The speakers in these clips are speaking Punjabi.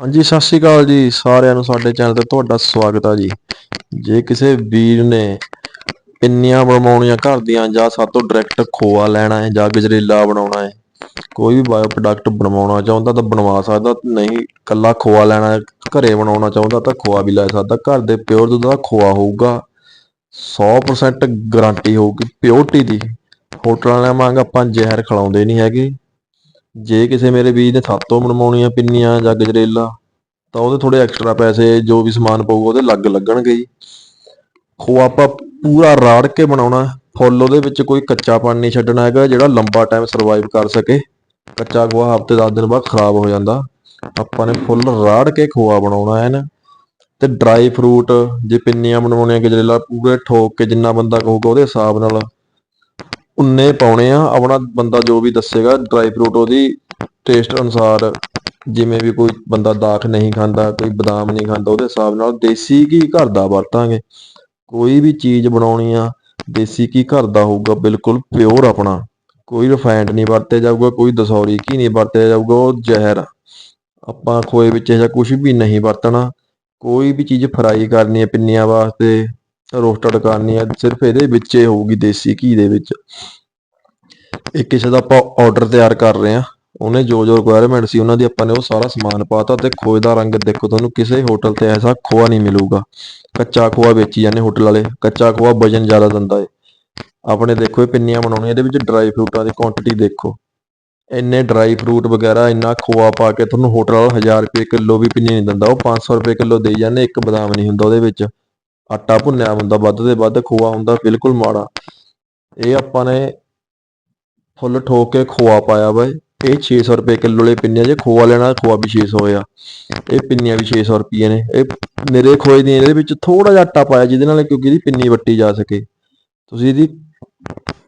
ਹਾਂਜੀ, ਸਤਿ ਸ਼੍ਰੀ ਅਕਾਲ ਜੀ ਸਾਰਿਆਂ ਨੂੰ, ਸਾਡੇ ਚੈਨਲ ਤੇ ਤੁਹਾਡਾ ਸਵਾਗਤ ਆ ਜੀ। ਜੇ ਕਿਸੇ ਵੀਰ ਨੇ ਪਿੰਨੀਆਂ ਬਣਵਾਉਣੀਆਂ ਘਰ ਦੀਆਂ ਜਾਂ ਸਾਤੋਂ ਡਾਇਰੈਕਟ ਖੋਆ ਲੈਣਾ ਹੈ ਜਾਂ ਗਜਰੇਲਾ ਬਣਾਉਣਾ ਹੈ, ਕੋਈ ਵੀ ਬਾਇਓ ਪ੍ਰੋਡਕਟ ਬਣਵਾਉਣਾ ਚਾਹੁੰਦਾ ਤਾਂ ਬਣਵਾ ਸਕਦਾ, ਨਹੀਂ ਕੱਲਾ ਖੋਆ ਲੈਣਾ, ਘਰੇ ਬਣਾਉਣਾ ਚਾਹੁੰਦਾ ਤਾਂ ਖੋਆ ਵੀ ਲੈ ਸਕਦਾ, ਘਰ ਦੇ ਪਿਓਰ ਦੁੱਧ ਦਾ ਖੋਆ ਹੋਊਗਾ 100% ਗਾਰੰਟੀ ਹੋਊਗੀ ਪਿਓਰਟੀ ਦੀ। ਹੋਟਲਾਂ ਵਾਲਿਆਂ ਵਾਂਗ ਆਪਾਂ ਜ਼ਹਿਰ ਖਿਲਾਉਂਦੇ ਨਹੀਂ ਹੈਗੇ। ਜੇ ਕਿਸੇ ਮੇਰੇ ਵੀਰ ਨੇ ਸਾਤੋਂ ਬਣਵਾਉਣੀਆਂ ਪਿੰਨੀਆਂ ਜਾਂ ਗਜਰੇਲਾ, ਤਾਂ ਉਹਦੇ ਥੋੜੇ ਐਕਸਟਰਾ ਪੈਸੇ ਜੋ ਵੀ ਸਮਾਨ ਪਊਗਾ ਉਹਦੇ ਲੱਗ ਲੱਗਣਗੇ ਜੀ। ਖੋਆ ਆਪਾਂ ਪੂਰਾ ਰਾੜ ਕੇ ਬਣਾਉਣਾ, ਫੁੱਲ ਉਹਦੇ ਵਿੱਚ ਕੋਈ ਕੱਚਾਪਣ ਨਹੀਂ ਛੱਡਣਾ ਹੈਗਾ, ਜਿਹੜਾ ਲੰਬਾ ਟਾਈਮ ਸਰਵਾਈਵ ਕਰ ਸਕੇ। ਕੱਚਾ ਖੋਆ ਹਫ਼ਤੇ 10 ਦਿਨ ਬਾਅਦ ਖਰਾਬ ਹੋ ਜਾਂਦਾ। ਆਪਾਂ ਨੇ ਫੁੱਲ ਰਾੜ ਕੇ ਖੋਆ ਬਣਾਉਣਾ ਹੈ ਨਾ। ਤੇ ਡਰਾਈ ਫਰੂਟ ਜੇ ਪਿੰਨੀਆਂ ਬਣਾਉਣੀਆਂ ਗਜਰੇਲਾ ਪੂਰੇ ਠੋਕ ਕੇ ਜਿੰਨਾ ਬੰਦਾ ਕਹੂਗਾ ਉਹਦੇ ਹਿਸਾਬ ਨਾਲ ਉਨੇ ਪਾਉਣੇ ਆ। ਆਪਣਾ ਬੰਦਾ ਜੋ ਵੀ ਦੱਸੇਗਾ ਡਰਾਈ ਫਰੂਟ ਉਹਦੀ ਟੇਸਟ ਅਨੁਸਾਰ ਜਿਵੇਂ ਵੀ ਕੋਈ ਬੰਦਾ ਦਾਖ ਨਹੀਂ ਖਾਂਦਾ, ਕੋਈ ਬਦਾਮ ਨਹੀਂ ਖਾਂਦਾ, ਉਹਦੇ ਹਿਸਾਬ ਨਾਲ ਦੇਸੀ ਘੀ ਘਰ ਦਾ ਵਰਤਾਂਗੇ। ਕੋਈ ਵੀ ਚੀਜ਼ ਬਣਾਉਣੀ ਆ, ਦੇਸੀ ਘੀ ਘਰ ਦਾ ਹੋਊਗਾ, ਬਿਲਕੁਲ ਪਿਓਰ ਆਪਣਾ। ਕੋਈ ਰਿਫਾਈਨਡ ਨਹੀਂ ਵਰਤਿਆ ਜਾਊਗਾ, ਕੋਈ ਦਸੌਰੀ ਘੀ ਨਹੀਂ ਵਰਤਿਆ ਜਾਊਗਾ, ਉਹ ਜ਼ਹਿਰ ਆਪਾਂ ਖੋਏ ਵਿੱਚ ਇਹ ਜਿਹਾ ਕੁਝ ਵੀ ਨਹੀਂ ਵਰਤਣਾ। ਕੋਈ ਵੀ ਚੀਜ਼ ਫਰਾਈ ਕਰਨੀ ਹੈ ਪਿੰਨੀਆਂ ਵਾਸਤੇ ਰੋਸਟਡ ਕਰਨੀ ਹੈ ਸਿਰਫ ਇਹਦੇ ਵਿੱਚ ਹੀ ਹੋਊਗੀ ਦੇਸੀ ਘੀ ਦੇ ਵਿੱਚ। ਇੱਕ ਕਿਸੇ ਦਾ ਆਪਾਂ ਆਰਡਰ ਤਿਆਰ ਕਰ ਰਹੇ ਹਾਂ ਉਹਨੇ ਜੋ ਜੋ ਰਿਕੁਆਇਰਮੈਂਟ ਸੀ, ਉਹਨਾਂ ਦੀ ਆਪਾਂ ਨੇ ਉਹ ਸਾਰਾ ਸਮਾਨ ਪਾਤਾ ਤੇ ਖੋਏ ਦਾ ਰੰਗ ਦੇਖੋ ਤੁਹਾਨੂੰ, ਕਿਸੇ ਹੋਟਲ ਤੇ ਐਸਾ ਖੋਆ ਨਹੀਂ ਮਿਲੂਗਾ। ਕੱਚਾ ਖੋਆ ਵੇਚੀ ਜਾਂਦੇ ਹੋਟਲ ਵਾਲੇ। ਕੱਚਾ ਖੋਆ ਵਜਨ ਜ਼ਿਆਦਾ ਦਿੰਦਾ ਏ। ਆਪਣੇ ਦੇਖੋ, ਇਹ ਪਿੰਨੀਆਂ ਬਣਾਉਣੀਆਂ, ਇਹਦੇ ਵਿੱਚ ਡਰਾਈ ਫਰੂਟਾਂ ਦੀ ਕੁਆਂਟੀਟੀ ਦੇਖੋ। ਇੰਨੇ ਡਰਾਈ ਫਰੂਟ ਵਗੈਰਾ, ਇੰਨਾ ਖੋਆ ਪਾ ਕੇ ਤੁਹਾਨੂੰ ਹੋਟਲ ਵਾਲਾ 1000 ਰੁਪਏ ਕਿਲੋ ਵੀ ਪਿੰਨੀ ਨਹੀਂ ਦਿੰਦਾ। ਉਹ 500 ਰੁਪਏ ਕਿਲੋ ਦੇਈ ਜਾਂਦੇ, ਇੱਕ ਬਦਾਮ ਨਹੀਂ ਹੁੰਦਾ ਉਹਦੇ ਵਿੱਚ। ਆਟਾ ਭੁੰਨਿਆ ਹੁੰਦਾ, ਵੱਧ ਦੇ ਵੱਧ ਖੋਆ ਹੁੰਦਾ, ਬਿਲਕੁਲ ਮਾੜਾ। ਇਹ ਆਪਾਂ ਨੇ ਫੁੱਲ ਠੋਕ ਕੇ ਖੋਆ ਪਾਇਆ ਵਾ। ਇਹ 600 ਰੁਪਏ ਕਿਲੋ ਵਾਲੇ ਪਿੰਨੀਆਂ, ਜੇ ਖੋਆ ਲੈਣਾ ਖੋਆ ਵੀ 600 ਆ। ਇਹ ਪਿੰਨੀਆਂ ਵੀ 600 ਰੁਪਏ ਨੇ। ਇਹ ਮੇਰੇ ਖੋਏ ਦੀਆਂ, ਇਹਦੇ ਵਿੱਚ ਥੋੜਾ ਜਿਹਾ ਆਟਾ ਪਾਇਆ, ਜਿਹਦੇ ਨਾਲ ਕਿਉਂਕਿ ਇਹਦੀ ਪਿੰਨੀ ਵੱਟੀ ਜਾ ਸਕੇ। ਤੁਸੀਂ ਇਹਦੀ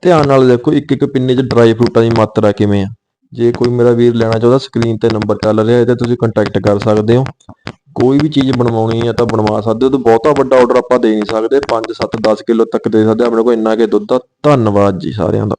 ਧਿਆਨ ਨਾਲ ਦੇਖੋ ਇੱਕ ਇੱਕ ਪਿੰਨੀ 'ਚ ਡਰਾਈ ਫਰੂਟਾਂ ਦੀ ਮਾਤਰਾ ਕਿਵੇਂ ਆ। ਜੇ ਕੋਈ ਮੇਰਾ ਵੀਰ ਲੈਣਾ ਚਾਹੁੰਦਾ ਸਕਰੀਨ ਤੇ ਨੰਬਰ ਚੱਲ ਰਿਹਾ ਹੈ ਤੇ ਤੁਸੀਂ ਕੰਟੈਕਟ ਕਰ ਸਕਦੇ ਹੋ। ਕੋਈ ਵੀ ਚੀਜ਼ ਬਣਵਾਉਣੀ ਹੈ ਤਾਂ ਬਣਵਾ ਸਕਦੇ ਹੋ। ਤੇ ਬਹੁਤਾ ਵੱਡਾ ਆਰਡਰ ਆਪਾਂ ਦੇ ਨਹੀਂ ਸਕਦੇ। 5 7 10 ਕਿਲੋ ਤੱਕ ਦੇ ਸਕਦੇ। ਹਾਂ। ਆਪਣੇ ਕੋਲ ਇੰਨਾ ਕੇ ਦੁੱਧ ਆ। ਧੰਨਵਾਦ ਜੀ ਸਾਰਿਆਂ ਦਾ।